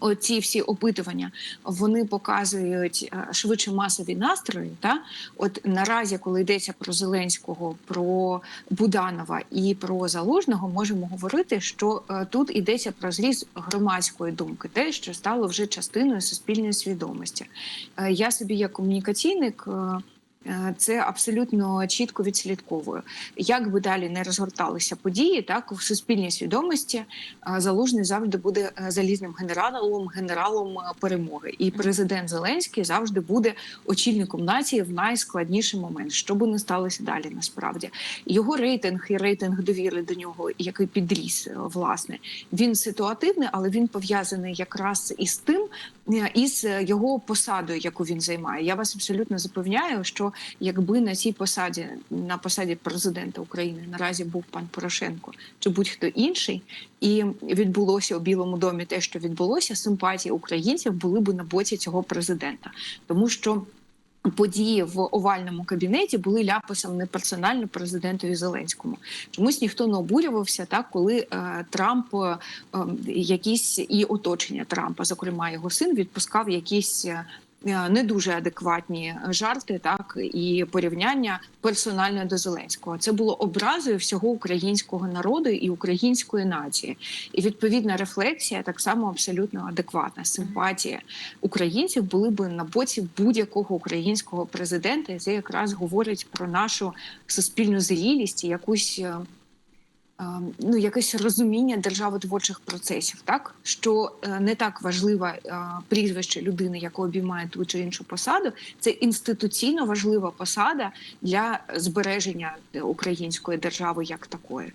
Оці всі опитування вони показують е, швидше масові настрої. Та от наразі, коли йдеться про Зеленського, про Буданова і про Залужного, можемо говорити, що е, тут йдеться про зріз громадської думки, те, що стало вже частиною суспільної свідомості. Е, Я собі, як комунікаційник. Е, Це абсолютно чітко відслідковую. Як би далі не розгорталися події, так в суспільній свідомості е, залужний завжди буде е, залізним генералом, генералом перемоги. І президент Зеленський завжди буде очільником нації в найскладніший момент, що би не сталося далі. Насправді його рейтинг і рейтинг довіри до нього, який підріс, власне, він ситуативний, але він пов'язаний якраз із тим, із е, його посадою, яку він займає. Я вас абсолютно запевняю, що якби на цій посаді, на посаді президента України наразі був пан Порошенко чи будь-хто інший, і відбулося у Білому домі те, що відбулося, симпатії українців були б на боці цього президента, тому що. Події в овальному кабінеті були ляпасом не персонально президентові Зеленському. Чомусь ніхто не обурювався так, коли е, Трамп е, е, якісь і оточення Трампа, зокрема його син, відпускав якісь. Е, Не дуже адекватні жарти, так і порівняння персонально до Зеленського. Це було образою всього українського народу і української нації. І відповідна рефлексія так само абсолютно адекватна. Симпатія українців були б на боці будь-якого українського президента. І це якраз говорить про нашу суспільну зрілість і якусь. Е, е, Ну, якесь розуміння державотворчих процесів, так що е, не так важливе прізвище людини, яка обіймає ту чи іншу посаду, це інституційно важлива посада для збереження е, української держави як такої.